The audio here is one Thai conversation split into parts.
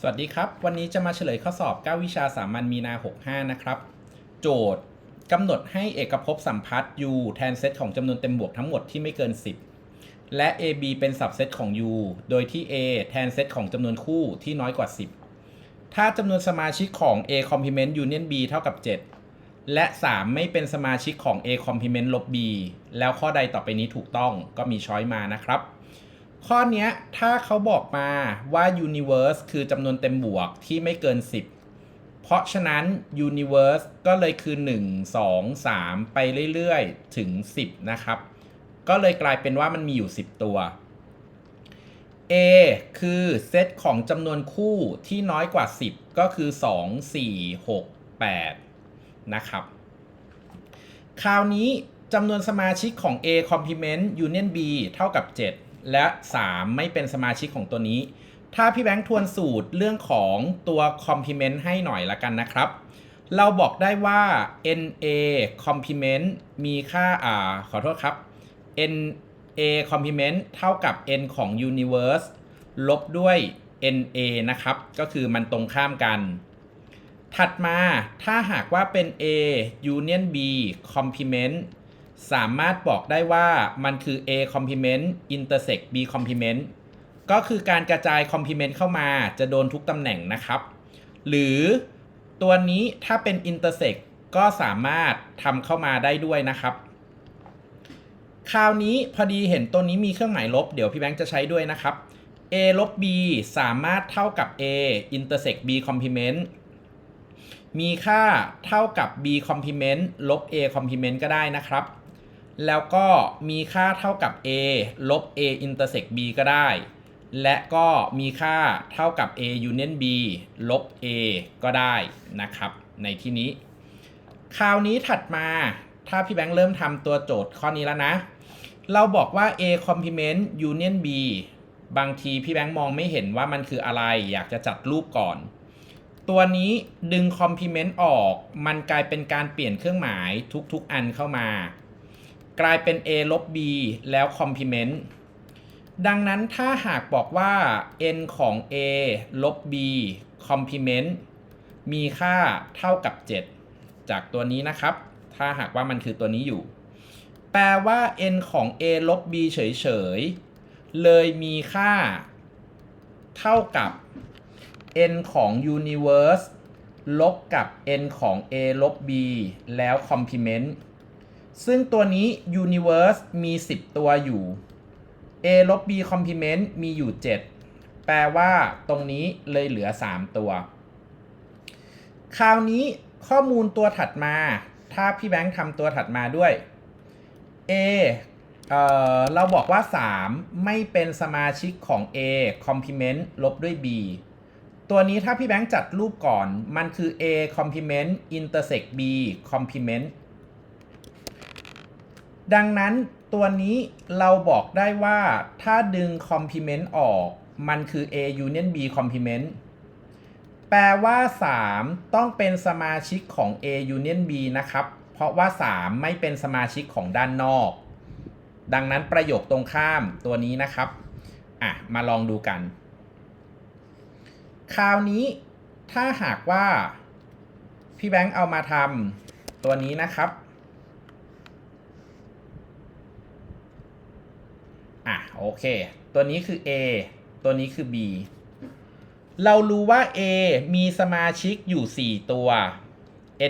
สวัสดีครับ วันนี้จะมาเฉลยข้อสอบ 9 วิชาสามัญมีนา 65 นะครับ โจทย์กำหนดให้เอกภพสัมพัทธ์ U แทนเซตของจำนวนเต็มบวกทั้งหมดที่ไม่เกิน 10 และ AB เป็นสับเซตของ U โดยที่ A แทนเซตของจำนวนคู่ที่น้อยกว่า 10 ถ้าจำนวนสมาชิกของ A complement union B เท่ากับ 7 และ 3 ไม่เป็นสมาชิกของ A complement ลบ B แล้วข้อใดต่อไปนี้ถูกต้องก็มีช้อยมานะครับ ข้อนี้ถ้าเขาบอกมาว่า universe คือจำนวนเต็มบวกที่ไม่เกิน 10 เพราะฉะนั้น universe ก็เลยคือ 1 2 3 ไปเรื่อยๆ ถึง 10 นะครับ ก็เลยกลายเป็นว่ามันมีอยู่ 10 ตัว A คือเซตของจำนวนคู่ที่น้อยกว่า 10 ก็คือ 2 4 6 8 นะครับ คราวนี้จำนวนสมาชิกของ A complement union B เท่ากับ 7 และ 3 ไม่เป็นสมาชิกของตัวนี้ ถ้าพี่แบงค์ทวนสูตรเรื่องของตัว complement ให้หน่อยละกันนะครับ เราบอกได้ว่า NA complement มีค่าอ่าขอโทษครับ NA complement เท่ากับ N ของ universe ลบด้วย NA นะครับ ก็คือมันตรงข้ามกัน ถัดมาถ้าหากว่าเป็น A union B complement สามารถบอกได้ว่ามันคือ A complement intersect B complement ก็คือการกระจาย complement เข้ามาจะโดนทุกตำแหน่งนะครับ หรือตัวนี้ถ้าเป็น intersect ก็สามารถทำเข้ามาได้ด้วยนะครับ คราวนี้พอดีเห็นตัวนี้มีเครื่องหมายลบ เดี๋ยวพี่แบงค์จะใช้ด้วยนะครับ A ลบ B สามารถเท่ากับ A intersect B complement มีค่าเท่ากับ b complement ลบ a complement ก็ได้นะครับ แล้วก็มีค่าเท่ากับ a ลบ a intersect b ก็ได้ และก็มีค่าเท่ากับ a union b ลบ a ก็ได้นะครับ ในที่นี้ คราวนี้ถัดมาถ้าพี่แบงค์เริ่มทำตัวโจทย์ข้อนี้แล้วนะ เราบอกว่า a complement union b บางทีพี่แบงค์มองไม่เห็นว่ามันคืออะไร อยากจะจัดรูปก่อน ตัวนี้ดึงคอมพ l เมนต์ออก มันกลายเป็นการเปลี่ยนเครื่องหมายทุกๆอันเข้ามา กลายเป็น a ลบ b แล้วคอมพ l เมนต์ดังนั้นถ้าหากบอกว่า n ของ a ลบ b คอมพ l เมนต์มีค่าเท่ากับ 7 จากตัวนี้นะครับ ถ้าหากว่ามันคือตัวนี้อยู่ แปลว่า n ของ a ลบ b เฉยๆ เลยมีค่า เท่ากับ n ของ universe ลบกับ n ของ a ลบ b แล้ว complement ซึ่งตัวนี้ universe มี 10 ตัวอยู่ a ลบ b complement มีอยู่ 7 แปลว่าตรงนี้เลยเหลือ 3 ตัว คราวนี้ข้อมูลตัวถัดมา ถ้าพี่แบงค์ทำตัวถัดมาด้วย a เเราบอกว่า 3 ไม่เป็นสมาชิกของ a complement ลบด้วย b ตัวนี้ถ้าพี่แบงค์จัดรูปก่อนมันคือ A complement intersect B complement ดังนั้นตัวนี้เราบอกได้ว่าถ้าดึง complement ออก มันคือ A union B complement แปลว่า 3 ต้องเป็นสมาชิกของ A union B นะครับ เพราะว่า 3 ไม่เป็นสมาชิกของด้านนอก ดังนั้นประโยคตรงข้ามตัวนี้นะครับ อะ มาลองดูกัน คราวนี้ถ้าหากว่า พี่แบงค์เอามาทำตัวนี้นะครับ อะโอเค ตัวนี้คือ A ตัวนี้คือ B เรารู้ว่า A มีสมาชิกอยู่ 4 ตัว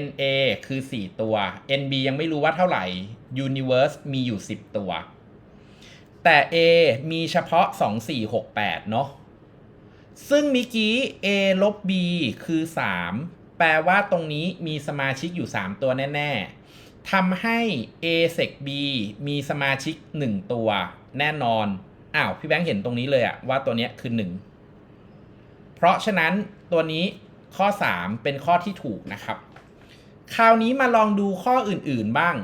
NA คือ 4 ตัว NB ยังไม่รู้ว่าเท่าไหร่ Universe มีอยู่ 10 ตัว แต่ A มีเฉพาะ 2 4 6 8 เนาะซึ่งเมื่อกี้ a ลบ b คือ 3 แปลว่าตรงนี้มีสมาชิกอยู่ 3 ตัวแน่ ๆ ทำให้ a sec b มีสมาชิก 1 ตัว แน่นอน อ้าว พี่แบงค์เห็นตรงนี้เลยอะว่าตัวเนี้ยคือ 1 เพราะฉะนั้นตัวนี้ข้อ 3 เป็นข้อที่ถูกนะครับ คราวนี้มาลองดูข้ออื่นๆบ้าง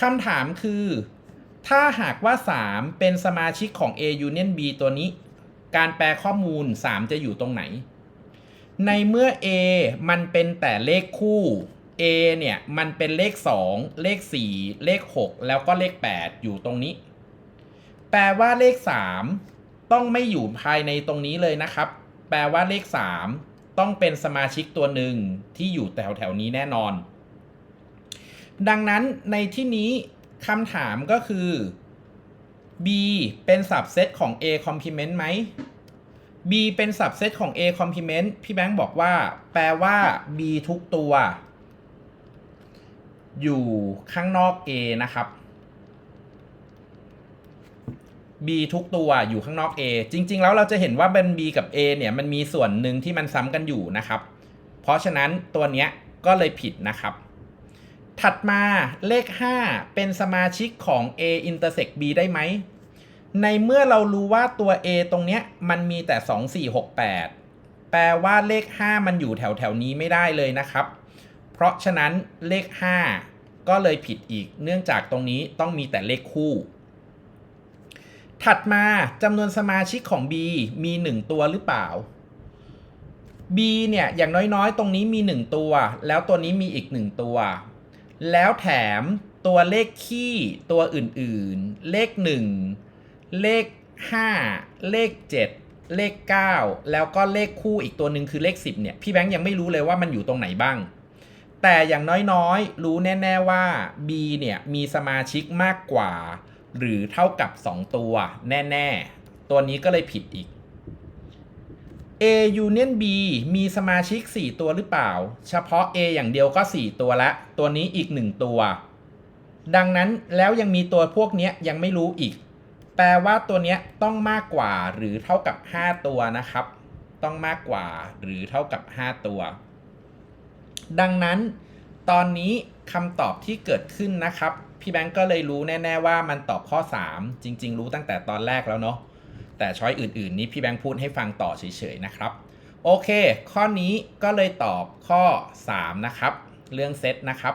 คำถามคือ ถ้าหากว่า 3 เป็นสมาชิกของ A union B ตัวนี้ การแปลข้อมูล 3 จะอยู่ตรงไหน ในเมื่อ A มันเป็นแต่เลขคู่ A เนี่ย มันเป็นเลข 2 เลข 4 เลข 6 แล้วก็เลข 8 อยู่ตรงนี้ แปลว่าเลข 3 ต้องไม่อยู่ภายในตรงนี้เลยนะครับ แปลว่าเลข 3 ต้องเป็นสมาชิกตัวหนึ่งที่อยู่แถวแถวๆนี้แน่นอน ดังนั้นในที่นี้คำถามก็คือ B เป็น subset ของ A complement ไหม B เป็น subset ของ A complement พี่แบงค์บอกว่า แปลว่า B ทุกตัว อยู่ข้างนอก A นะครับ B ทุกตัวอยู่ข้างนอก A จริง ๆ แล้วเราจะเห็นว่าเป็น B กับ A เนี่ยมันมีส่วนหนึ่งที่มันซ้ำกันอยู่นะครับ เพราะฉะนั้นตัวเนี้ยก็เลยผิดนะครับ ถัดมาเลข 5 เป็นสมาชิกของ A intersect B ได้ไหม ในเมื่อเรารู้ว่าตัว A ตรงเนี้ยมันมีแต่ 2 4 6 8 แปลว่าเลข 5 มันอยู่แถวแถวนี้ไม่ได้เลยนะครับ เพราะฉะนั้นเลข 5 ก็เลยผิดอีก เนื่องจากตรงนี้ต้องมีแต่เลขคู่ ถัดมาจำนวนสมาชิกของ B มี 1 ตัวหรือเปล่า B เนี่ยอย่างน้อยๆ ตรงนี้มี 1 ตัว แล้วตัวนี้มีอีก 1 ตัว แล้วแถมตัวเลขคี่ตัวอื่นๆ เลข 1 เลข 5 เลข 7 เลข 9 แล้วก็เลขคู่อีกตัวหนึ่งคือเลข 10เนี่ยพี่แบงค์ยังไม่รู้เลยว่ามันอยู่ตรงไหนบ้าง แต่อย่างน้อยๆ รู้แน่ๆว่า B เนี่ยมีสมาชิกมากกว่า หรือเท่ากับ 2 ตัวแน่ๆ ตัวนี้ก็เลยผิดอีก A Union B มีสมาชิก 4 ตัวหรือเปล่า เฉพาะ A อย่างเดียวก็ 4 ตัวละ ตัวนี้อีก 1 ตัว ดังนั้นแล้วยังมีตัวพวกนี้ยังไม่รู้อีก แปลว่าตัวนี้ต้องมากกว่าหรือเท่ากับ 5 ตัวนะครับ ต้องมากกว่าหรือเท่ากับ 5 ตัว ดังนั้นตอนนี้คำตอบที่เกิดขึ้นนะครับ พี่แบงก์ก็เลยรู้แน่ ๆ ว่ามันตอบข้อ 3 จริง ๆ รู้ตั้งแต่ตอนแรกแล้วเนาะแต่ช้อยอื่น ๆ นี้พี่แบงค์พูดให้ฟังต่อเฉย ๆ นะครับ โอเค ข้อนี้ก็เลยตอบข้อ 3 นะครับ เรื่องเซตนะครับ